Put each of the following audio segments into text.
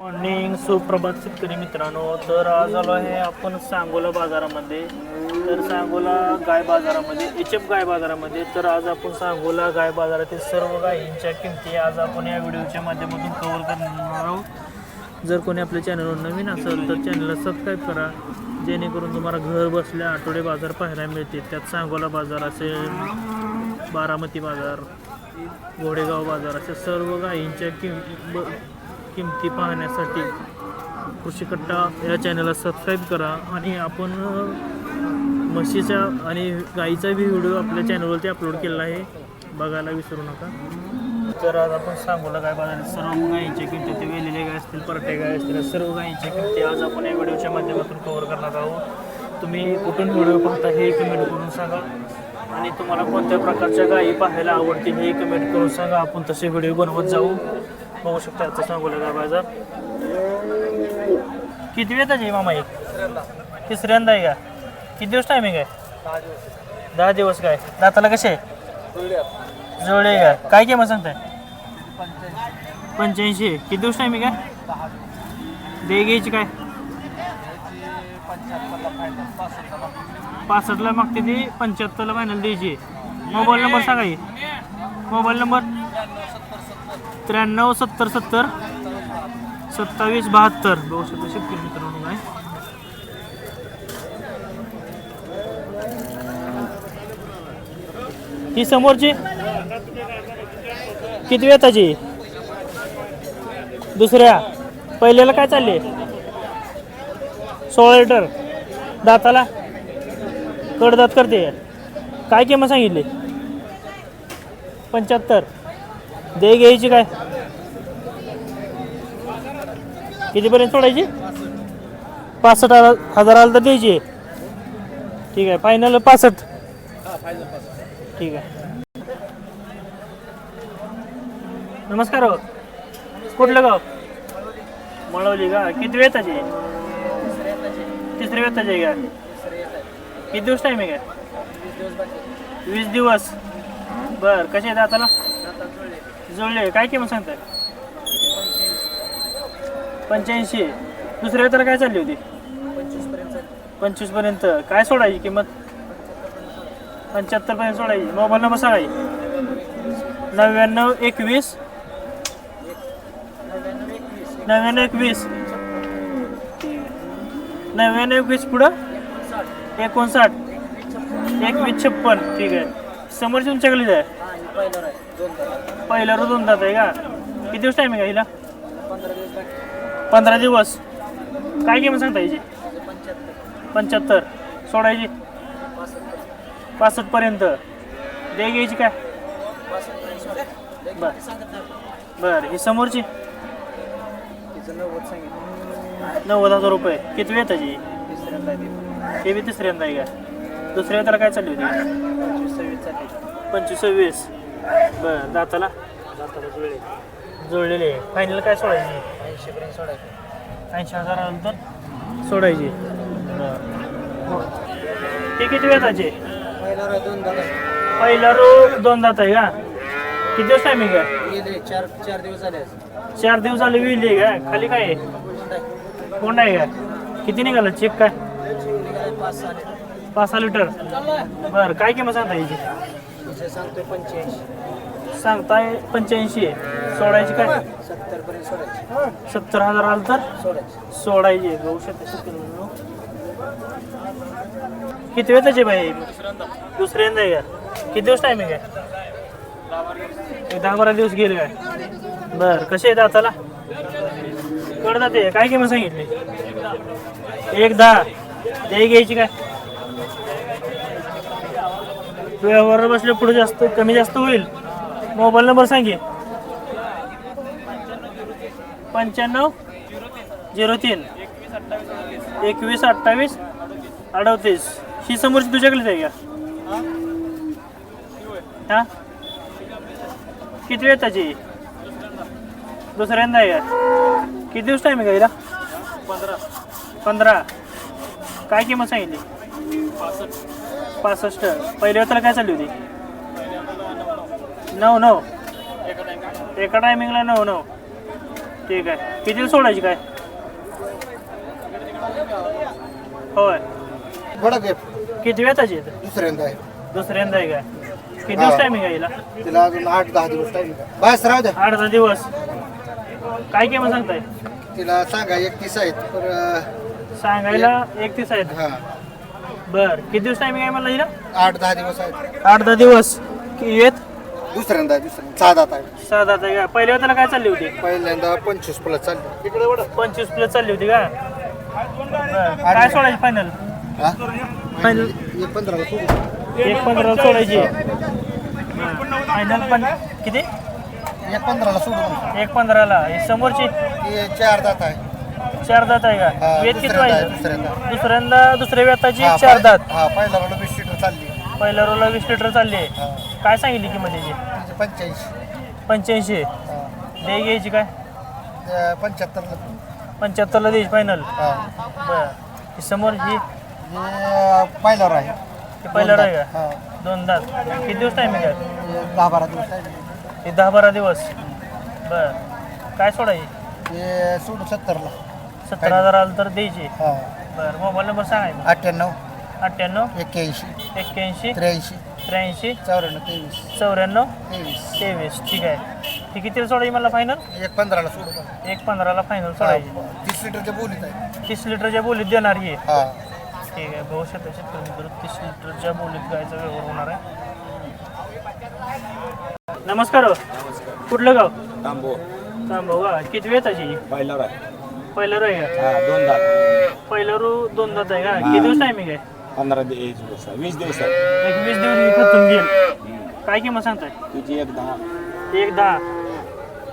Morning सुप्रभात शेतकरी मित्रांनो. तर आज आलो आहे आपण सांगोला बाजारामध्ये. तर सांगोला गाय बाजारामध्ये एच एफ गाय बाजारामध्ये. तर आज आपण सांगोला गाय बाजारातील सर्व गायींच्या किमती आज आपण या व्हिडिओच्या माध्यमातून कव्हर करणार आहोत. जर कोणी आपल्या चॅनलवर नवीन असेल तर चॅनलला सबस्क्राईब करा. जेणेकरून तुम्हाला घर बसल्या आठवडे बाजार पाहायला मिळतील. त्यात सांगोला बाजार असेल बारामती बाजार घोडेगाव बाजार अशा सर्व गायींच्या किम किमती पाहण्यासाठी कृषी कट्टा या चॅनलला सबस्क्राईब करा आणि आपण म्हशीचा आणि गाईचा बी व्हिडिओ आपल्या चॅनलवरती अपलोड केलेला आहे. बघायला विसरू नका. तर आज आपण सांगूला काय बाजार सर्व गायींच्या किमती ते वेलेले गाय असतील परटे गाय असतील सर्व गायींच्या किमती आज आपण या व्हिडिओच्या माध्यमातून कव्हर करणार आहोत. तुम्ही कुठून व्हिडिओ पाहता हे कमेंट करून सांगा. आणि तुम्हाला कोणत्या प्रकारच्या गायी पाहायला आवडतील हे कमेंट करून सांगा. आपण तसे व्हिडिओ बनवत जाऊ. बघू शकता आता सांगूला गाय बाजार. किती वेळ आहे मामा एक तिसऱ्यांदा आहे का? किती दिवस टायमिंग आहे? दहा दिवस काय? दाताला कसे आहे? जोडे का? काय काय मग सांगताय? पंच्याऐंशी. किती दिवस टायमिंग आहे? दे घ्यायची काय? पासष्टला मागते ती पंच्याहत्तरला फायनल द्यायची. मोबाईल नंबर सांगा मोबाईल नंबर? त्र्याण्णव सत्तर सत्तर सत्तावीस बहात्तर. बघू शकतो शेतकरी मित्रांनो काय. ही समोरची किती वेताची दुसऱ्या. पहिल्याला काय चालले? सोळा लिटर. दाताला? कडदात करते. काय किंमत सांगितली? पंच्याहत्तर. दे घ्यायची काय? कितीपर्यंत सोडायची? पासष्ट हजार आला तर द्यायची. ठीक आहे फायनल पासष्ट. ठीक आहे. नमस्कार हो. कुठलं गाव? मळवली का? किती वेळ त्याची तिसरी वेळ आहे का? किती दिवस टाइम आहे का वीस दिवस. बर कसे आहेत आताला? जुळले. काय किंमत सांगताय? पंच्याऐंशी. दुसऱ्या वेताला काय चालली होती? पंचवीसपर्यंत काय सोडायची किंमत? पंच्याहत्तर पर्यंत सोडायची. मोबाईल नंबर सांगायची नव्याण्णव एकवीस. नव्याण्णव एकवीस. नव्याण्णव एकवीस पुढं? एकोणसाठ. एकवीस छप्पन. ठीक आहे. समोरची तुमच्याकडे जाय पहिला रोज जात आहे का? किती दिवस टायमिंग आहे हिला? पंधरा दिवस. काय किंमत सांगता हिची? पंच्याहत्तर. सोडायची? पासष्ट पर्यंत दे घ्यायची काय? बर. बर. ही समोरची? नव्वद हजार रुपये. किती वेळ त्याची हे बी तिसऱ्यांदा आहे का? दुसऱ्या त्याला काय चालली होती? पंचवीस सव्वीस. बर दाताला? जुळलेले. फायनल काय सोडायची? ऐंशी पर्यंत सोडायचं. ऐंशी हजारानंतर सोडायची. ते किती वेताचे पहिला रो दोन दादा पहिला रो दोन दात आहे का? किती दिवस टायमिंग आहे गेले चार चार दिवस झाले चार दिवस झाले विली आहे का? खाली काय आहे? कोण आहे. का? किती निघालं? चेक काय? पाच सहा लिटर. पाच सहा लिटर? बरं काय किंमत सांगता याची? सांगतोय पंच्याऐंशी. सांगताय पंच्याऐंशी सोडायची काय? सत्तर पर्यंत सोडायची. सत्तर हजार आलं तर? सोडायची. शकते किती वेळ त्याचे बाई? दुसऱ्यांदा आहे का? किती दिवस टायमिंग आहे एक दहा बारा दिवस गेले काय? बर कसे आहेत आताला? कळ जाते काय किंमत सांगितली? एक दहा. ते घ्यायची काय? व्यवहार बसले पुढे जास्त कमी जास्त होईल. मोबाईल नंबर सांगे पंच्याण्णव झिरो तीन एकवीस अठ्ठावीस अडतीस. ही समोरची तुझ्याकडेच आहे का? हा? किती वेळ त्याची दुसऱ्यांदा आहे किती दिवस टाईम आहे पंधरा. पंधरा. काय किंमत सांगितली? पासष्ट. पहिल्या वेळेला काय चालली होती? नऊ नऊ. एका टायमिंगला नऊ नऊ. ठीक आहे. किती सोडायची काय? होय. बडा गेप किती वेताची दुसऱ्यांदा आहे. दुसऱ्यांदा आहे काय? किती दिवस टायमिंग आहे हिला? तिला अजून आठ दहा दिवस टाइम बास राहू द्या. आठ दहा दिवस. काय किंमत सांगताय? तिला सांगा एकतीस आहेत. सांगायला एकतीस आहेत. हा. बर. किती दिवस टायमिंग आहे मला हिला? आठ दहा दिवस आहेत आठ दहा दिवस. कि- येत? दुसऱ्यांदा आहे, दुसऱ्यांदा. सहा दात आहे. सहा दहा आहे का? पहिल्या वेळेला काय चालली होती? पहिल्यांदा पंचवीस प्लस चालली. इकडे वडा पंचवीस प्लस चालली होती का? बरं. काय सोडायची फायनल हा? फायनल एक पंधराला सोडू. एक पंधरा सोडायची. फायनल पण किती? एक पंधराला सोडू. एक पंधराला. ही समोरची? चार दात आहे. चार दात आहे हा, का वेत किती दुसऱ्यांदा आहे, दुसऱ्यांदा. दुसऱ्यांदा दुसऱ्या वेताची हा, चार पहि- दात हा पहिला रोड वीस सीटर चालली. पहिल्या रोला वीस लिटर चालली. आहे हा. काय सांगितली किंमत त्याची तिचे पंच्याऐंशी. पंच्याऐंशी. हा. दे घ्यायची काय? त्या पंच्याहत्तरला. पंच्याहत्तरला द्यायची फायनल हा. बरं. ही समोर ही? हे पहिल्यावर आहे. ही पहिल्यावर आहे का? हा. दोन दात. किती दिवस टायमिंग आहे हे दहा बारा दिवस आहे. हे दहा बारा दिवस. बर. काय सोडायची हे सोडू सत्तरला. सत्तर हजार आलं तर द्यायची. हा. बरं मोबाईल नंबर सांगायचा अठ्ठ्याण्णव. अठ्ठ्याण्णव. एक्क्याऐंशी. एक्क्याऐंशी. त्र्याऐंशी. त्र्याऐंशी. चौऱ्याण्णव तेवीस. चौऱ्याण्णव. तेवीस. तेवीस. ठीक आहे. ही कितीला सोडायची मला फायनल एक पंधराला सोडू का? एक पंधराला फायनल सोडायची. हा, तीस लिटरच्या बोलीत आहे. तीस लिटरच्या बोलीत देणार ही हा. ठीक आहे. भाऊ शेतकरी शेतकरी मित्र तीस लिटरच्या बोलीत गायचा व्यवहार होणार आहे. नमस्कार हो. कुठलं गाव? तांबो. का? किती वेळ त्याची? आहे. पहिलं रो आहे हा दोन दात पहिलं रू दोन दात आहे का? किती दिवस टायमिंग आहे पंधरा दिवस आहे. वीस दिवस आहे. एक वीस दिवस ही खचून गेल. काय किंमत सांगताय? तुझी एक दहा. एक दहा.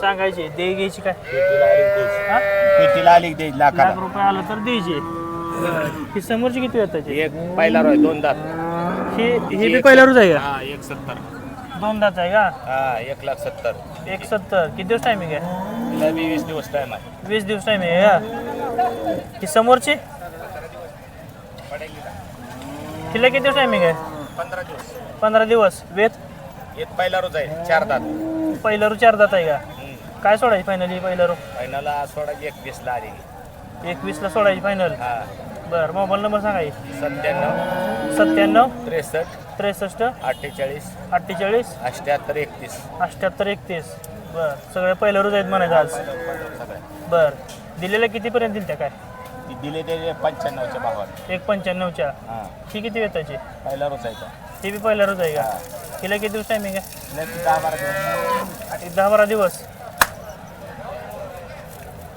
सांगायची. दे घ्यायची काय? पेटीला आली द्यायची हा? पेटीला आली द्यायची लाख रुपये आलं तर द्यायची. ही समोरची किती वेळ त्याची? एक पहिला रोय दोन दात ही ही बी पहिला रोज आहे का? हा एक सत्तर. दोन दात आहे का? हा एक लाख सत्तर. एक सत्तर. किती दिवस टायमिंग आहे तिला बी वीस दिवस टाइम आहे. वीस दिवस टायमिंग आहे का? ही समोरची? तिला किती दिवस टायमिंग आहे पंधरा दिवस. पंधरा दिवस. वेत एक पहिला रोज आहे चार दात. पहिला रू चार दात आहे का? काय सोडायची फायनल पहिला रू? पहिल्याला सोडा एकवीसला आली. एकवीसला सोडायची फायनल हा. बरं मोबाईल नंबर सांगाय सत्त्याण्णव. सत्त्याण्णव. त्रेसष्ट. त्रेसष्ट. अठ्ठेचाळीस. अठ्ठेचाळीस. अठ्ठ्याहत्तर एकतीस. अठ्ठ्याहत्तर एकतीस. बरं सगळे पहिल्या रोज आहेत म्हणायचं आज. बरं दिलेल्या कितीपर्यंत दिल त्या काय? ती दिले ते पंच्याण्णवच्या भावात. एक पंच्याण्णवच्या. हा. ही किती वेताची? पहिला रोज आहे का ती बी पहिल्या रोज आहे का? तिला किती दिवस टायमिंग आहे नाही दहा बारा दिवस. एक दहा बारा दिवस.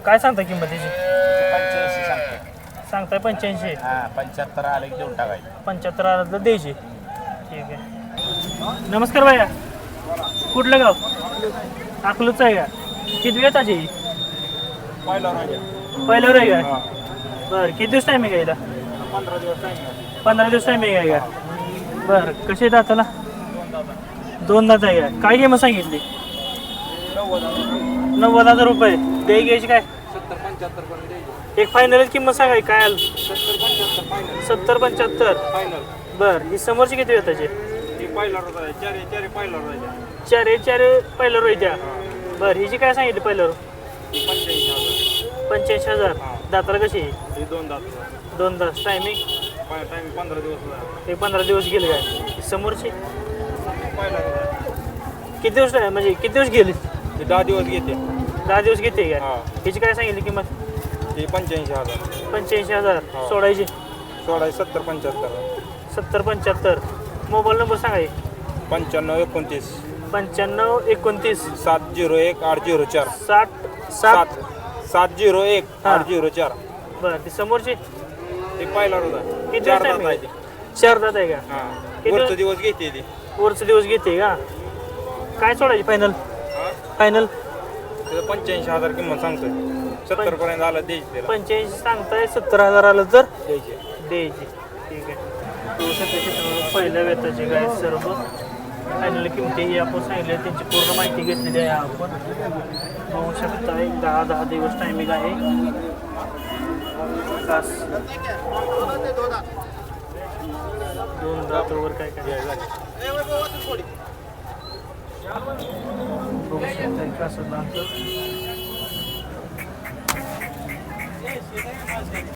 काय सांगता किंमत त्याची पंच्याऐंशी सांगतो सांगताय पंच्याऐंशी. हा पंच्याहत्तर आलं की देऊन टाकायचं. पंच्याहत्तर आलं तर द्यायची. ठीक आहे. नमस्कार भैया. कुठलं गाव? अकलूच आहे का? किती वेळ ताजी? पहिल्यावर आहे का बरं किती दिवस टायमिंग आहे पंधरा दिवस टायमिंग पंधरा दिवस टायमिंग आहे का बरं कसे दाताला? दोन दात आहे का? काय किंमत सांगितली? नव्वद हजार रुपये. द्याय घ्यायची काय? एक फायनल किंमत सांगाय काय आलं? सत्तर पंच्याहत्तर बर ही समोरची किती वेळ त्याची? चार आहे चार पहिला रोय द्या बर हिची काय सांगितली पहिला रो पंच्याऐंशी हजार. दाताला कशी आहे? दोन दात. दोन तास टायमिंग टाइम पंधरा दिवस एक पंधरा दिवस गेले काय? ही समोरची? पहिला किती दिवस आहे? म्हणजे किती दिवस गेली? ते दहा दिवस घेते. दहा दिवस घेते काय? हिची काय सांगितली किंमत? ते पंच्याऐंशी हजार. पंच्याऐंशी हजार. हा. सोडायची सोळा सत्तर पंच्याहत्तर. सत्तर पंच्याहत्तर. मोबाईल नंबर सांगाय पंच्याण्णव एकोणतीस. पंच्याण्णव एकोणतीस. सात झिरो एक आठ झिरो चार. साठ सात. सात सात झिरो एक हा. आठ झिरो चार. बरं ती समोरची. ते पहिला आहे. किती चार दात आहे? ते. चार दात आहे का? हा. किती- वरचा दिवस घेते ती. वरचे दिवस घेते का? काय सोडायची फायनल फायनल त्याचं पंच्याऐंशी हजार किंमत सांगतोय. सत्तर पर्यंत आलं द्यायची त्याला. पंच्याऐंशी सांगताय सत्तर हजार आलं तर? द्यायची. द्यायची. ठीक आहे. तो सध्या पहिल्या वेताची काय सर्व फायनल किमती ही आपण सांगितले आहे, त्यांची पूर्ण माहिती घेतलेली आहे आपण. बघू शकता एक दहा दहा दिवस टायमिंग आहे. कास दोन रात्रवर काय काय. बघू शकता कास